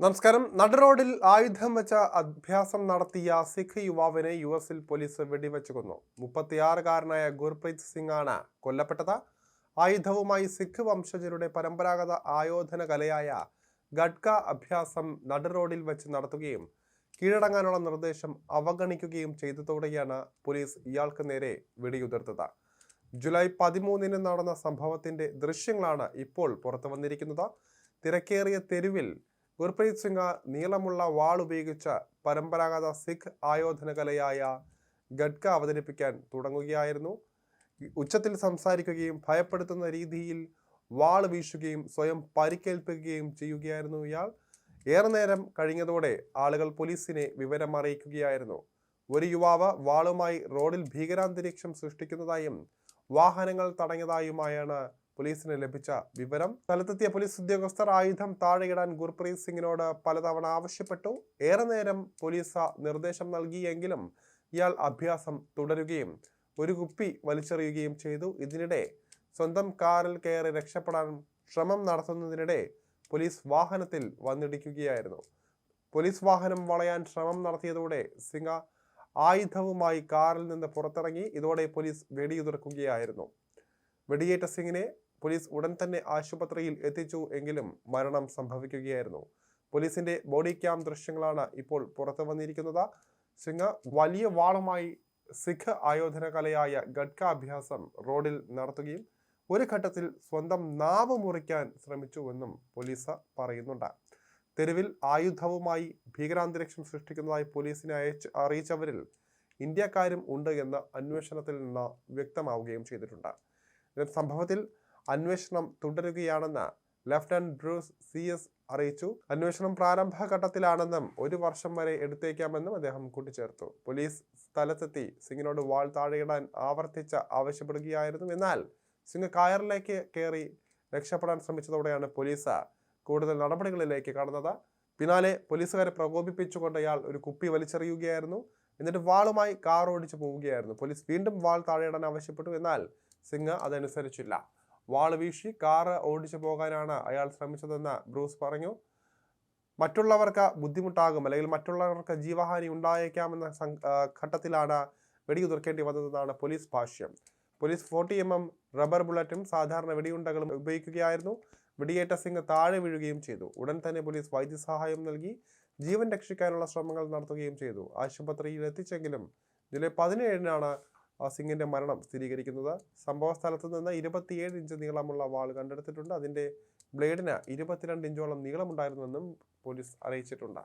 നമസ്കാരം. നടുറോഡിൽ ആയുധം വെച്ച അഭ്യാസം നടത്തിയ സിഖ് യുവാവിനെ യു എസിൽ പോലീസ് വെടിവെച്ച് കൊന്നു മുപ്പത്തിയാറുകാരനായ ഗുർപ്രീത് സിംഗ് ആണ് കൊല്ലപ്പെട്ടത്. ആയുധവുമായി സിഖ് വംശജരുടെ പരമ്പരാഗത ആയോധന കലയായ ഗഡ്ക അഭ്യാസം നടുറോഡിൽ വെച്ച് നടത്തുകയും കീഴടങ്ങാനുള്ള നിർദ്ദേശം അവഗണിക്കുകയും ചെയ്തതോടെയാണ് പോലീസ് ഇയാൾക്ക് നേരെ വെടിയുതിർത്തത്. ജൂലൈ പതിമൂന്നിന് നടന്ന സംഭവത്തിന്റെ ദൃശ്യങ്ങളാണ് ഇപ്പോൾ പുറത്തു വന്നിരിക്കുന്നത് തിരക്കേറിയ തെരുവിൽ ഗുർപ്രീത് സിംഗ് നീളമുള്ള വാൾ ഉപയോഗിച്ച പരമ്പരാഗത സിഖ് ആയോധന കലയായ ഗഡ്ക അവതരിപ്പിക്കാൻ തുടങ്ങുകയായിരുന്നു. ഉച്ചത്തിൽ സംസാരിക്കുകയും ഭയപ്പെടുത്തുന്ന രീതിയിൽ വാൾ വീശുകയും സ്വയം പരിക്കേൽപ്പിക്കുകയും ചെയ്യുകയായിരുന്നു ഇയാൾ. ഏറെ നേരം കഴിഞ്ഞതോടെ ആളുകൾ പോലീസിനെ വിവരം അറിയിക്കുകയായിരുന്നു ഒരു യുവാവ് വാളുമായി റോഡിൽ ഭീകരാന്തരീക്ഷം സൃഷ്ടിക്കുന്നതായും വാഹനങ്ങൾ തടഞ്ഞതായുമായാണ് പോലീസിന് ലഭിച്ച വിവരം. സ്ഥലത്തെത്തിയ പോലീസ് ഉദ്യോഗസ്ഥർ ആയുധം താഴെയിടാൻ ഗുർപ്രീത് സിംഗിനോട് പലതവണ ആവശ്യപ്പെട്ടു. ഏറെ നേരം പോലീസ് നിർദ്ദേശം നൽകിയെങ്കിലും ഇയാൾ അഭ്യാസം തുടരുകയും ഒരു കുപ്പി വലിച്ചെറിയുകയും ചെയ്തു. ഇതിനിടെ സ്വന്തം കാറിൽ കയറി രക്ഷപ്പെടാൻ ശ്രമം നടത്തുന്നതിനിടെ പോലീസ് വാഹനത്തിൽ വന്നിടിക്കുകയായിരുന്നു. പോലീസ് വാഹനം വളയാൻ ശ്രമം നടത്തിയതോടെ സിംഗ ആയുധവുമായി കാറിൽ നിന്ന് പുറത്തിറങ്ങി. ഇതോടെ പോലീസ് വെടിയുതിർക്കുകയായിരുന്നു. വെടിയേറ്റ സിംഗിനെ പോലീസ് ഉടൻ തന്നെ ആശുപത്രിയിൽ എത്തിച്ചു എങ്കിലും മരണം സംഭവിക്കുകയായിരുന്നു. പോലീസിന്റെ ബോഡി ക്യാം ദൃശ്യങ്ങളാണ് ഇപ്പോൾ പുറത്തു വന്നിരിക്കുന്നത്. സിംഗ് വലിയ വാളുമായി സിഖ് ആയോധന കലയായ ഗഡ്ക അഭ്യാസം റോഡിൽ നടത്തുകയും ഒരു ഘട്ടത്തിൽ സ്വന്തം നാവ് മുറിക്കാൻ ശ്രമിച്ചുവെന്നും പോലീസ് പറയുന്നുണ്ട്. തെരുവിൽ ആയുധവുമായി ഭീകരാന്തരീക്ഷം സൃഷ്ടിക്കുന്നതായി പോലീസിനെ അയച്ച് അറിയിച്ചവരിൽ ഇന്ത്യക്കാരും ഉണ്ട് എന്ന് അന്വേഷണത്തിൽ നിന്ന് വ്യക്തമാവുകയും ചെയ്തിട്ടുണ്ട്. സംഭവത്തിൽ അന്വേഷണം തുടരുകയാണെന്ന് ലഫ്റ്റനന്റ് ബ്രൂസ് സി എസ് അറിയിച്ചു. അന്വേഷണം പ്രാരംഭഘട്ടത്തിലാണെന്നും ഒരു വർഷം വരെ എടുത്തേക്കാമെന്നും അദ്ദേഹം കൂട്ടിച്ചേർത്തു. പോലീസ് സ്ഥലത്തെത്തി സിംഗിനോട് വാൾ താഴെയിടാൻ ആവർത്തിച്ച് ആവശ്യപ്പെടുകയായിരുന്നു. എന്നാൽ സിംഗ് കയറിലേക്ക് കയറി രക്ഷപ്പെടാൻ ശ്രമിച്ചതോടെയാണ് പോലീസ് കൂടുതൽ നടപടികളിലേക്ക് കടന്നത്. പിന്നാലെ പോലീസുകാരെ പ്രകോപിപ്പിച്ചുകൊണ്ട് അയാൾ ഒരു കുപ്പി വലിച്ചെറിയുകയായിരുന്നു. എന്നിട്ട് വാളുമായി കാർ ഓടിച്ചു പോവുകയായിരുന്നു. പോലീസ് വീണ്ടും വാൾ താഴെയിടാൻ ആവശ്യപ്പെട്ടു. എന്നാൽ സിംഗ് അതനുസരിച്ചില്ല. വാൾ വീശി കാറ് ഓടിച്ചു പോകാനാണ് അയാൾ ശ്രമിച്ചതെന്ന് ബ്രൂസ് പറഞ്ഞു. മറ്റുള്ളവർക്ക് ബുദ്ധിമുട്ടാകും അല്ലെങ്കിൽ മറ്റുള്ളവർക്ക് ജീവഹാനി ഉണ്ടായേക്കാമെന്ന ഘട്ടത്തിലാണ് വെടിയുതിർക്കേണ്ടി വന്നതെന്നാണ് പോലീസ് ഭാഷ്യം. Police forty M M rubber ബുള്ളറ്റും സാധാരണ വെടിയുണ്ടകളും ഉപയോഗിക്കുകയായിരുന്നു. വെടിയേറ്റ സിംഗ് താഴെ വീഴുകയും ചെയ്തു. ഉടൻ തന്നെ പോലീസ് വൈദ്യസഹായം നൽകി ജീവൻ രക്ഷിക്കാനുള്ള ശ്രമങ്ങൾ നടത്തുകയും ചെയ്തു. ആശുപത്രിയിൽ എത്തിച്ചെങ്കിലും ജൂലൈ പതിനേഴിനാണ് സിംഗിന്റെ മരണം സ്ഥിരീകരിക്കുന്നത്. സംഭവ സ്ഥലത്ത് നിന്ന് ഇരുപത്തിയേഴ് ഇഞ്ച് നീളമുള്ള വാൾ കണ്ടെടുത്തിട്ടുണ്ട്. അതിന്റെ ബ്ലേഡിന് ഇരുപത്തിരണ്ട് ഇഞ്ചോളം നീളമുണ്ടായിരുന്നുവെന്നും പോലീസ് അറിയിച്ചിട്ടുണ്ട്.